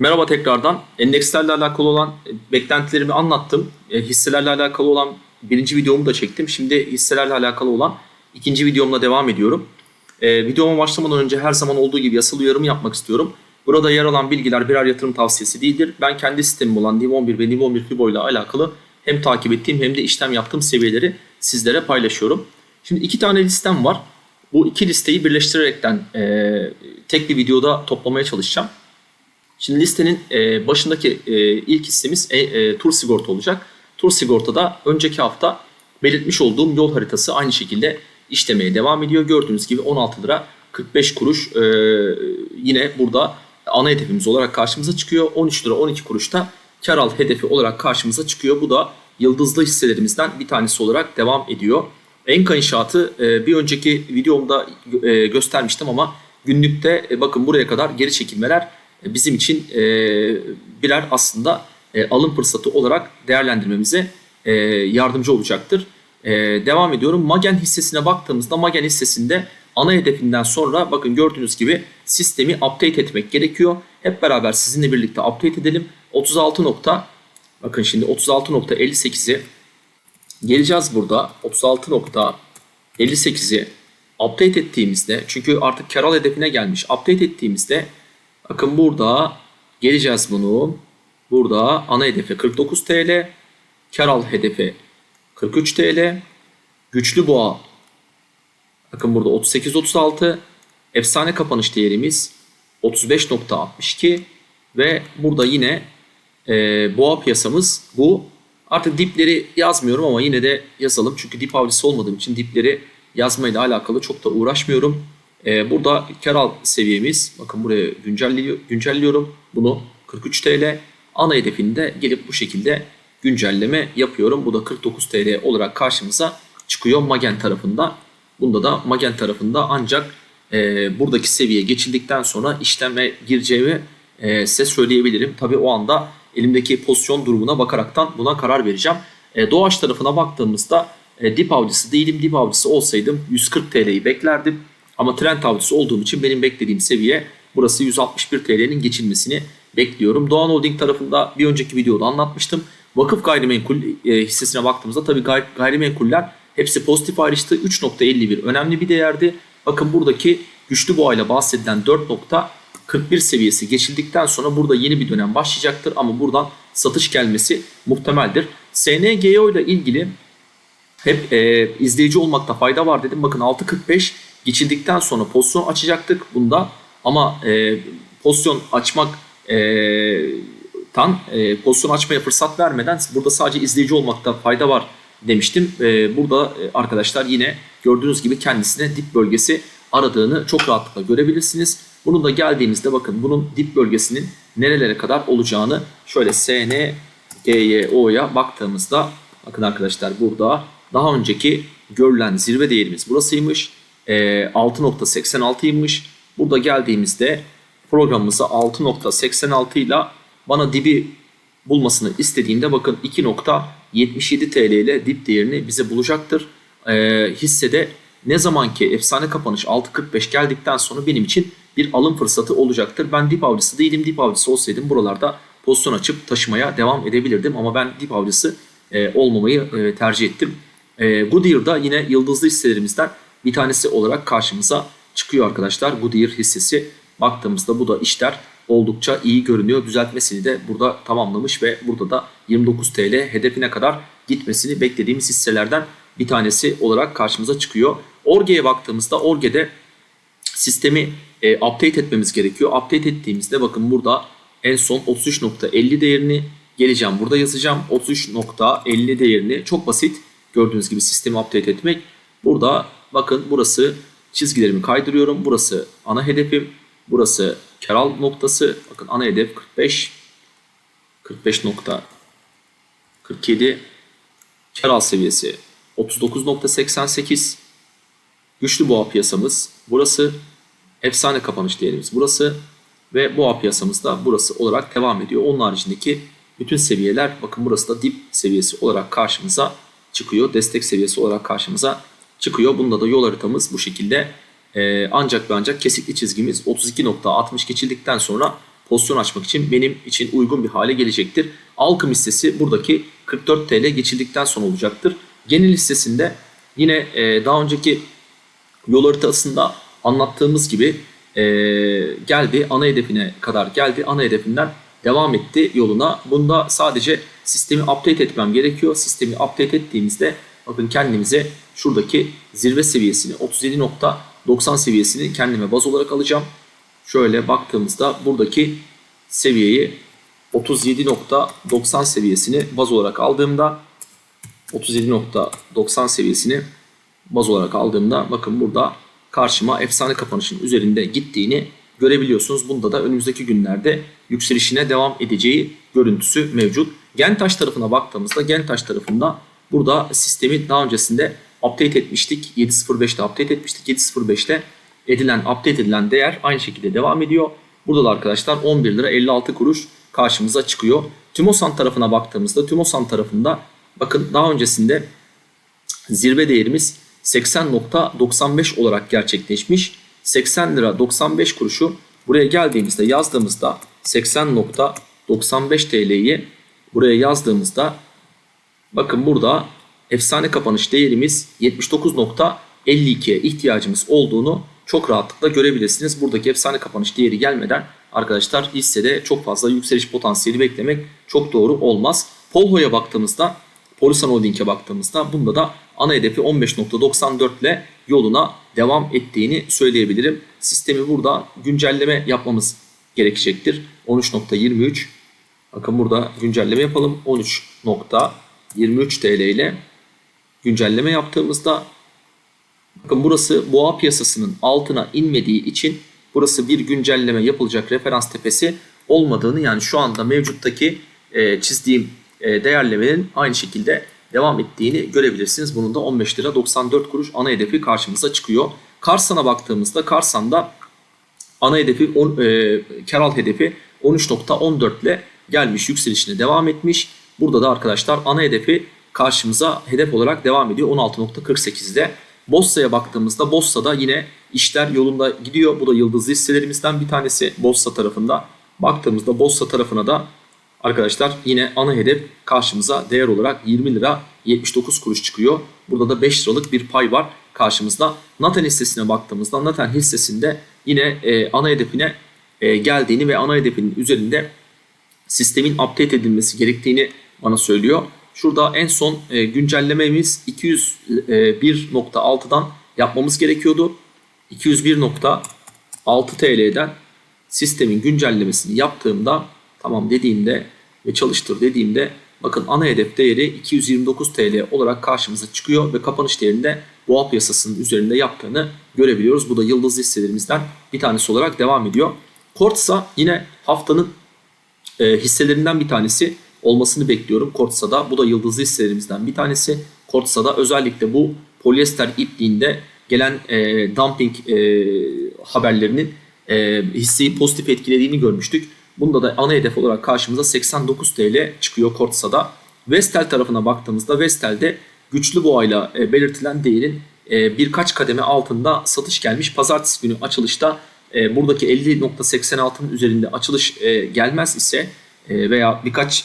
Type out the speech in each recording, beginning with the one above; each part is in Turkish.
Merhaba tekrardan. Endekslerle alakalı olan beklentilerimi anlattım. E, hisselerle alakalı olan birinci videomu da çektim. Şimdi hisselerle alakalı olan ikinci videomla devam ediyorum. E, videoma başlamadan önce her zaman olduğu gibi yasal uyarımı yapmak istiyorum. Burada yer alan bilgiler birer yatırım tavsiyesi değildir. Ben kendi sistemim olan NIM11 ve NIM11 Fibo ile alakalı hem takip ettiğim hem de işlem yaptığım seviyeleri sizlere paylaşıyorum. Şimdi iki tane listem var. Bu iki listeyi birleştirerekten e, tek bir videoda toplamaya çalışacağım. Şimdi listenin e, başındaki e, ilk hissemiz e, e, tur sigorta olacak. Tur sigortada önceki hafta belirtmiş olduğum yol haritası aynı şekilde işlemeye devam ediyor. Gördüğünüz gibi 16 lira 45 kuruş e, yine burada ana hedefimiz olarak karşımıza çıkıyor. 13 lira 12 kuruş da kar al hedefi olarak karşımıza çıkıyor. Bu da yıldızlı hisselerimizden bir tanesi olarak devam ediyor. Enka inşaatı e, bir önceki videomda e, göstermiştim ama günlükte e, bakın buraya kadar geri çekilmeler bizim için e, birer aslında e, alım fırsatı olarak değerlendirmemize e, yardımcı olacaktır. E, devam ediyorum. Magen hissesine baktığımızda Magen hissesinde ana hedefinden sonra bakın gördüğünüz gibi sistemi update etmek gerekiyor. Hep beraber sizinle birlikte update edelim. 36 nokta bakın şimdi 36.58'i geleceğiz burada 36.58'i update ettiğimizde çünkü artık karal hedefine gelmiş update ettiğimizde bakın burada geleceğiz bunu burada ana hedefi 49 TL karal hedefi 43 TL güçlü boğa bakın burada 38.36 efsane kapanış değerimiz 35.62 ve burada yine e, boğa piyasamız bu Artık dipleri yazmıyorum ama yine de yazalım. Çünkü dip avcısı olmadığım için dipleri yazmayla alakalı çok da uğraşmıyorum. Ee, burada kar al seviyemiz bakın buraya güncelliyor, güncelliyorum bunu 43 TL. Ana hedefinde gelip bu şekilde güncelleme yapıyorum. Bu da 49 TL olarak karşımıza çıkıyor Magen tarafında. Bunda da Magen tarafında ancak e, buradaki seviye geçildikten sonra işleme gireceğimi e, size söyleyebilirim. Tabi o anda elimdeki pozisyon durumuna bakaraktan buna karar vereceğim. E, Doğaç tarafına baktığımızda e, dip avcısı değilim. Dip avcısı olsaydım 140 TL'yi beklerdim. Ama trend avcısı olduğum için benim beklediğim seviye burası 161 TL'nin geçilmesini bekliyorum. Doğan Holding tarafında bir önceki videoda anlatmıştım. Vakıf gayrimenkul e, hissesine baktığımızda tabii gay, gayrimenkuller hepsi pozitif ayrıştı. 3.51 önemli bir değerdi. Bakın buradaki güçlü boğayla bahsedilen 4. 41 seviyesi geçildikten sonra burada yeni bir dönem başlayacaktır ama buradan satış gelmesi muhtemeldir. SNGO ile ilgili hep e, izleyici olmakta fayda var dedim. Bakın 6.45 geçildikten sonra pozisyon açacaktık bunda ama e, pozisyon açmak e, tan e, pozisyon açmaya fırsat vermeden burada sadece izleyici olmakta fayda var demiştim. E, burada e, arkadaşlar yine gördüğünüz gibi kendisine dip bölgesi aradığını çok rahatlıkla görebilirsiniz. Bunu da geldiğimizde bakın bunun dip bölgesinin nerelere kadar olacağını şöyle SN, GYO'ya baktığımızda bakın arkadaşlar burada daha önceki görülen zirve değerimiz burasıymış. E, 6.86'ymış. Burada geldiğimizde programımızı 6.86 ile bana dibi bulmasını istediğinde bakın 2.77 TL ile dip değerini bize bulacaktır. E, hissede ne zaman ki efsane kapanış 6.45 geldikten sonra benim için bir alım fırsatı olacaktır. Ben dip avcısı değilim. Dip avcısı olsaydım buralarda pozisyon açıp taşımaya devam edebilirdim. Ama ben dip avcısı e, olmamayı e, tercih ettim. E, Goodyear'da yine yıldızlı hisselerimizden bir tanesi olarak karşımıza çıkıyor arkadaşlar. Goodyear hissesi baktığımızda bu da işler oldukça iyi görünüyor. Düzeltmesini de burada tamamlamış ve burada da 29 TL hedefine kadar gitmesini beklediğimiz hisselerden bir tanesi olarak karşımıza çıkıyor. Orge'ye baktığımızda Orge'de sistemi e, update etmemiz gerekiyor. Update ettiğimizde bakın burada en son 33.50 değerini geleceğim burada yazacağım. 33.50 değerini çok basit gördüğünüz gibi sistemi update etmek. Burada bakın burası çizgilerimi kaydırıyorum. Burası ana hedefim. Burası karal noktası. Bakın ana hedef 45. 45.47 karal seviyesi 39.88 güçlü boğa piyasamız burası efsane kapanış değerimiz burası ve boğa piyasamız da burası olarak devam ediyor. Onun haricindeki bütün seviyeler bakın burası da dip seviyesi olarak karşımıza çıkıyor. Destek seviyesi olarak karşımıza çıkıyor. Bunda da yol haritamız bu şekilde. Ee, ancak ve ancak kesikli çizgimiz 32.60 geçildikten sonra pozisyon açmak için benim için uygun bir hale gelecektir. Alkım hissesi buradaki 44 TL geçildikten sonra olacaktır. Genel hissesinde yine e, daha önceki yol haritasında anlattığımız gibi e, geldi ana hedefine kadar geldi. Ana hedefinden devam etti yoluna. Bunda sadece sistemi update etmem gerekiyor. Sistemi update ettiğimizde bakın kendimize şuradaki zirve seviyesini 37.90 seviyesini kendime baz olarak alacağım. Şöyle baktığımızda buradaki seviyeyi 37.90 seviyesini baz olarak aldığımda 37.90 seviyesini baz olarak aldığımda bakın burada karşıma efsane kapanışın üzerinde gittiğini görebiliyorsunuz. Bunda da önümüzdeki günlerde yükselişine devam edeceği görüntüsü mevcut. Gentaş tarafına baktığımızda Gentaş tarafında burada sistemi daha öncesinde update etmiştik. 7.05'te update etmiştik. 7.05'te edilen update edilen değer aynı şekilde devam ediyor. Burada da arkadaşlar 11 lira 56 kuruş karşımıza çıkıyor. Tümosan tarafına baktığımızda Tümosan tarafında bakın daha öncesinde zirve değerimiz 80.95 olarak gerçekleşmiş. 80 lira 95 kuruşu buraya geldiğimizde yazdığımızda 80.95 TL'yi buraya yazdığımızda bakın burada efsane kapanış değerimiz 79.52'ye ihtiyacımız olduğunu çok rahatlıkla görebilirsiniz. Buradaki efsane kapanış değeri gelmeden arkadaşlar hissede çok fazla yükseliş potansiyeli beklemek çok doğru olmaz. Polho'ya baktığımızda Polisan Holding'e baktığımızda bunda da ana hedefi 15.94 ile yoluna devam ettiğini söyleyebilirim. Sistemi burada güncelleme yapmamız gerekecektir. 13.23 bakın burada güncelleme yapalım. 13.23 TL ile güncelleme yaptığımızda bakın burası boğa piyasasının altına inmediği için burası bir güncelleme yapılacak referans tepesi olmadığını yani şu anda mevcuttaki e, çizdiğim e, değerlemelerin aynı şekilde devam ettiğini görebilirsiniz. Bunun da 15 lira 94 kuruş ana hedefi karşımıza çıkıyor. Karsan'a baktığımızda Karsan'da ana hedefi on, e, kar hedefi 13.14 ile gelmiş yükselişine devam etmiş. Burada da arkadaşlar ana hedefi karşımıza hedef olarak devam ediyor 16.48'de. Bossa'ya baktığımızda Bossa'da yine işler yolunda gidiyor. Bu da yıldızlı hisselerimizden bir tanesi Bossa tarafında. Baktığımızda Bossa tarafına da Arkadaşlar yine ana hedef karşımıza değer olarak 20 lira 79 kuruş çıkıyor. Burada da 5 liralık bir pay var karşımızda. Naten hissesine baktığımızda Naten hissesinde yine e, ana hedefine e, geldiğini ve ana hedefinin üzerinde sistemin update edilmesi gerektiğini bana söylüyor. Şurada en son e, güncellememiz 201.6'dan yapmamız gerekiyordu. 201.6 TL'den sistemin güncellemesini yaptığımda tamam dediğimde ve çalıştır dediğimde bakın ana hedef değeri 229 TL olarak karşımıza çıkıyor ve kapanış değerinde boğa piyasasının üzerinde yaptığını görebiliyoruz. Bu da yıldız hisselerimizden bir tanesi olarak devam ediyor. Kortsa yine haftanın e, hisselerinden bir tanesi olmasını bekliyorum Kortsa'da. Bu da yıldızlı hisselerimizden bir tanesi. Kortsa'da özellikle bu polyester ipliğinde gelen e, dumping e, haberlerinin e, hisseyi pozitif etkilediğini görmüştük. Bunda da ana hedef olarak karşımıza 89 TL çıkıyor Kortsa'da. Vestel tarafına baktığımızda Vestel'de güçlü boğayla e, belirtilen değerin e, birkaç kademe altında satış gelmiş. Pazartesi günü açılışta e, buradaki 50.86'nın üzerinde açılış gelmez ise veya birkaç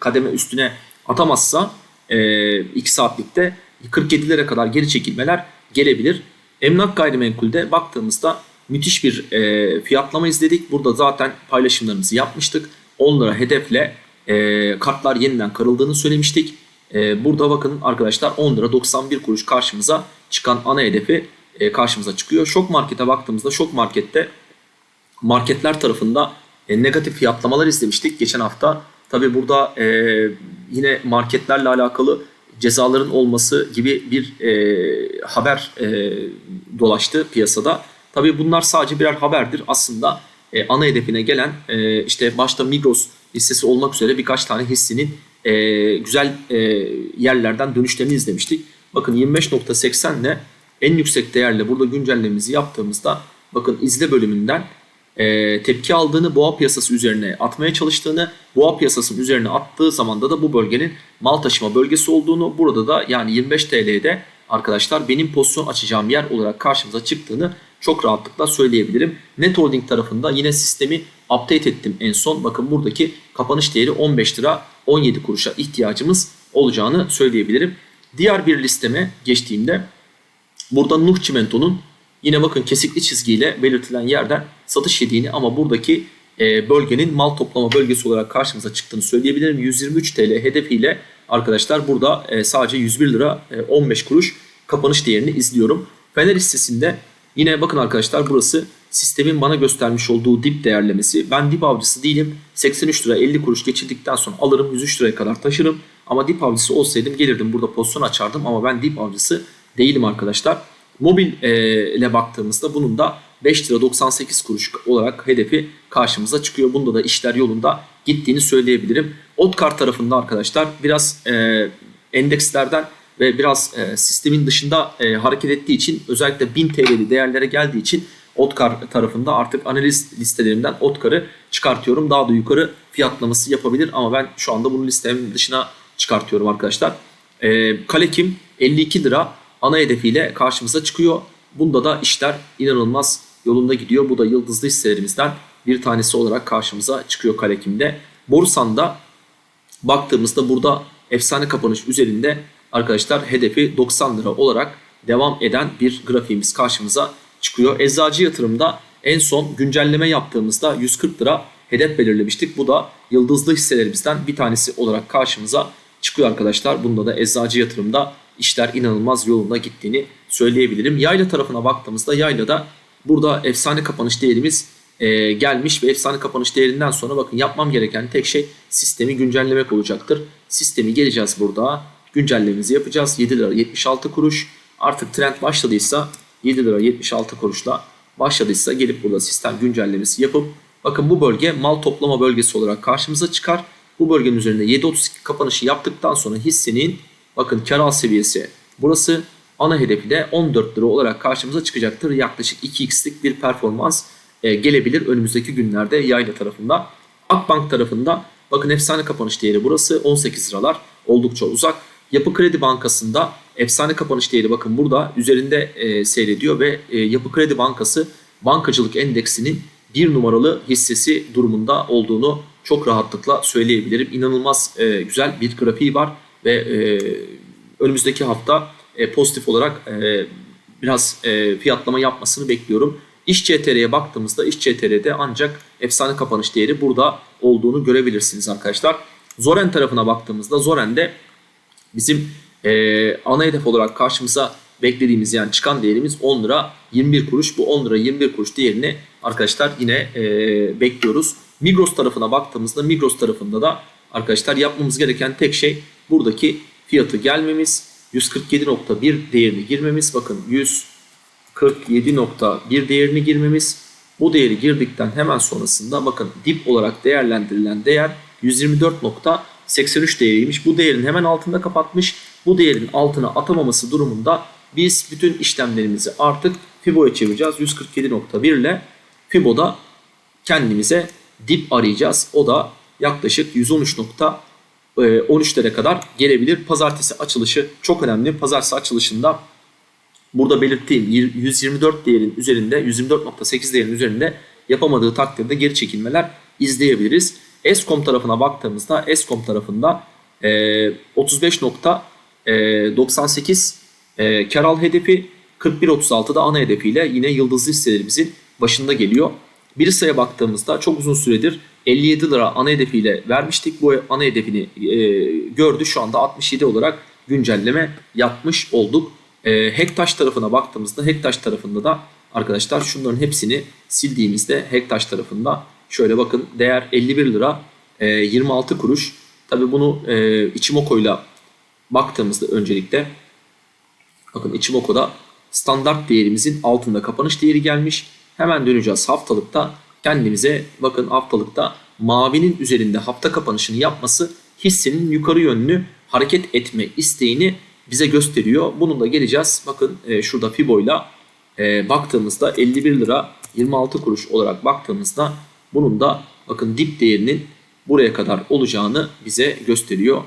kademe üstüne atamazsa 2 saatlikte 47'lere kadar geri çekilmeler gelebilir. Emlak gayrimenkulde baktığımızda müthiş bir e, fiyatlama izledik. Burada zaten paylaşımlarımızı yapmıştık. 10 lira hedefle e, kartlar yeniden karıldığını söylemiştik. E, burada bakın arkadaşlar 10 lira 91 kuruş karşımıza çıkan ana hedefi e, karşımıza çıkıyor. Şok markete baktığımızda şok markette marketler tarafında e, negatif fiyatlamalar izlemiştik geçen hafta. Tabi burada e, yine marketlerle alakalı cezaların olması gibi bir e, haber e, dolaştı piyasada. Tabii bunlar sadece birer haberdir. Aslında e, ana hedefine gelen e, işte başta Migros hissesi olmak üzere birkaç tane hissinin e, güzel e, yerlerden dönüşlerini izlemiştik. Bakın 25.80 ile en yüksek değerle burada güncellememizi yaptığımızda bakın izle bölümünden e, tepki aldığını boğa piyasası üzerine atmaya çalıştığını boğa piyasasının üzerine attığı zamanda da bu bölgenin mal taşıma bölgesi olduğunu burada da yani 25 TL'de arkadaşlar benim pozisyon açacağım yer olarak karşımıza çıktığını çok rahatlıkla söyleyebilirim. Net Holding tarafında yine sistemi update ettim en son. Bakın buradaki kapanış değeri 15 lira 17 kuruşa ihtiyacımız olacağını söyleyebilirim. Diğer bir listeme geçtiğimde burada Nuh Çimento'nun yine bakın kesikli çizgiyle belirtilen yerden satış yediğini ama buradaki e, bölgenin mal toplama bölgesi olarak karşımıza çıktığını söyleyebilirim. 123 TL hedefiyle arkadaşlar burada e, sadece 101 lira e, 15 kuruş kapanış değerini izliyorum. Fener hissesinde yine bakın arkadaşlar burası sistemin bana göstermiş olduğu dip değerlemesi. Ben dip avcısı değilim. 83 lira 50 kuruş geçirdikten sonra alırım 103 liraya kadar taşırım. Ama dip avcısı olsaydım gelirdim burada pozisyon açardım ama ben dip avcısı değilim arkadaşlar. Mobil e, ile baktığımızda bunun da 5 lira 98 kuruş olarak hedefi karşımıza çıkıyor. Bunda da işler yolunda gittiğini söyleyebilirim. Otkar tarafında arkadaşlar biraz e, endekslerden ve biraz e, sistemin dışında e, hareket ettiği için özellikle 1000 TL'li değerlere geldiği için Otkar tarafında artık analiz listelerimden Otkar'ı çıkartıyorum. Daha da yukarı fiyatlaması yapabilir ama ben şu anda bunu listemin dışına çıkartıyorum arkadaşlar. E, Kalekim 52 lira ana hedefiyle karşımıza çıkıyor. Bunda da işler inanılmaz yolunda gidiyor. Bu da yıldızlı hisselerimizden bir tanesi olarak karşımıza çıkıyor Kalekim'de. Borusan'da baktığımızda burada efsane kapanış üzerinde arkadaşlar hedefi 90 lira olarak devam eden bir grafiğimiz karşımıza çıkıyor. Eczacı yatırımda en son güncelleme yaptığımızda 140 lira hedef belirlemiştik. Bu da yıldızlı hisselerimizden bir tanesi olarak karşımıza çıkıyor arkadaşlar. Bunda da eczacı yatırımda işler inanılmaz yolunda gittiğini söyleyebilirim. Yayla tarafına baktığımızda yaylada burada efsane kapanış değerimiz e, gelmiş ve efsane kapanış değerinden sonra bakın yapmam gereken tek şey sistemi güncellemek olacaktır. Sistemi geleceğiz burada güncellememizi yapacağız. 7 lira 76 kuruş artık trend başladıysa 7 lira 76 kuruşla başladıysa gelip burada sistem güncellemesi yapıp bakın bu bölge mal toplama bölgesi olarak karşımıza çıkar. Bu bölgenin üzerinde 7.32 kapanışı yaptıktan sonra hissenin bakın kar al seviyesi burası ana hedefi de 14 lira olarak karşımıza çıkacaktır. Yaklaşık 2x'lik bir performans e, gelebilir önümüzdeki günlerde yayla tarafında. Akbank tarafında bakın efsane kapanış değeri burası 18 liralar oldukça uzak. Yapı Kredi Bankası'nda efsane kapanış değeri bakın burada üzerinde e, seyrediyor ve e, Yapı Kredi Bankası bankacılık endeksinin bir numaralı hissesi durumunda olduğunu çok rahatlıkla söyleyebilirim. İnanılmaz e, güzel bir grafiği var ve e, önümüzdeki hafta e, pozitif olarak e, biraz e, fiyatlama yapmasını bekliyorum. İş CTR'ye baktığımızda İş CTR'de ancak efsane kapanış değeri burada olduğunu görebilirsiniz arkadaşlar. Zoren tarafına baktığımızda Zoren'de bizim e, ana hedef olarak karşımıza beklediğimiz yani çıkan değerimiz 10 lira 21 kuruş. Bu 10 lira 21 kuruş değerini arkadaşlar yine e, bekliyoruz. Migros tarafına baktığımızda Migros tarafında da arkadaşlar yapmamız gereken tek şey buradaki fiyatı gelmemiz 147.1 değerini girmemiz. Bakın 147.1 değerini girmemiz. Bu değeri girdikten hemen sonrasında bakın dip olarak değerlendirilen değer 124.83 değeriymiş. Bu değerin hemen altında kapatmış. Bu değerin altına atamaması durumunda biz bütün işlemlerimizi artık Fibo'ya çevireceğiz. 147.1 ile Fibo'da kendimize dip arayacağız. O da yaklaşık 113.13'lere kadar gelebilir. Pazartesi açılışı çok önemli. Pazartesi açılışında burada belirttiğim 124 değerin üzerinde 124.8 değerin üzerinde yapamadığı takdirde geri çekilmeler izleyebiliriz. Eskom tarafına baktığımızda Eskom tarafında e, 35.98 e, kar al hedefi 41.36'da ana hedefiyle yine yıldızlı hisselerimizin başında geliyor. Birisa'ya baktığımızda çok uzun süredir 57 lira ana hedefiyle vermiştik. Bu ana hedefini e, gördü. Şu anda 67 olarak güncelleme yapmış olduk. E, Hektaş tarafına baktığımızda Hektaş tarafında da arkadaşlar şunların hepsini sildiğimizde Hektaş tarafında şöyle bakın değer 51 lira e, 26 kuruş. Tabi bunu e, Ichimoku ile baktığımızda öncelikle bakın Ichimoku'da standart değerimizin altında kapanış değeri gelmiş. Hemen döneceğiz haftalıkta. Kendimize bakın haftalıkta mavinin üzerinde hafta kapanışını yapması hissenin yukarı yönlü hareket etme isteğini bize gösteriyor. Bunun da geleceğiz. Bakın e, şurada Fibo ile e, baktığımızda 51 lira 26 kuruş olarak baktığımızda bunun da bakın dip değerinin buraya kadar olacağını bize gösteriyor.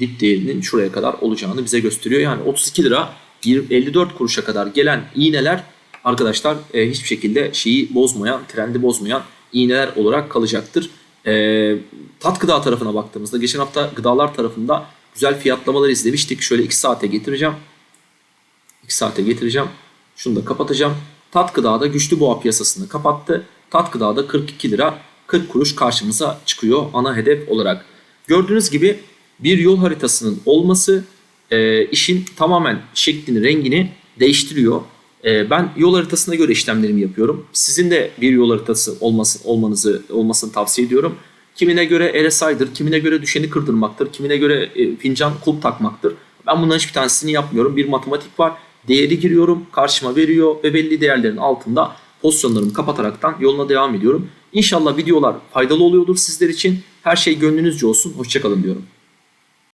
Dip değerinin şuraya kadar olacağını bize gösteriyor. Yani 32 lira 54 kuruşa kadar gelen iğneler arkadaşlar e, hiçbir şekilde şeyi bozmayan, trendi bozmayan iğneler olarak kalacaktır. Ee, tat gıda tarafına baktığımızda geçen hafta gıdalar tarafında güzel fiyatlamalar izlemiştik. Şöyle 2 saate getireceğim. 2 saate getireceğim. Şunu da kapatacağım. Tat gıdada güçlü boğa piyasasını kapattı. Tat gıdada 42 lira 40 kuruş karşımıza çıkıyor ana hedef olarak. Gördüğünüz gibi bir yol haritasının olması e, işin tamamen şeklini, rengini değiştiriyor. E, ben yol haritasına göre işlemlerimi yapıyorum. Sizin de bir yol haritası olması, olmanızı olmasını tavsiye ediyorum. Kimine göre RSI'dır, kimine göre düşeni kırdırmaktır, kimine göre e, fincan kulp takmaktır. Ben bunların hiçbir tanesini yapmıyorum. Bir matematik var. Değeri giriyorum, karşıma veriyor ve belli değerlerin altında pozisyonlarımı kapataraktan yoluna devam ediyorum. İnşallah videolar faydalı oluyordur sizler için. Her şey gönlünüzce olsun. Hoşçakalın diyorum.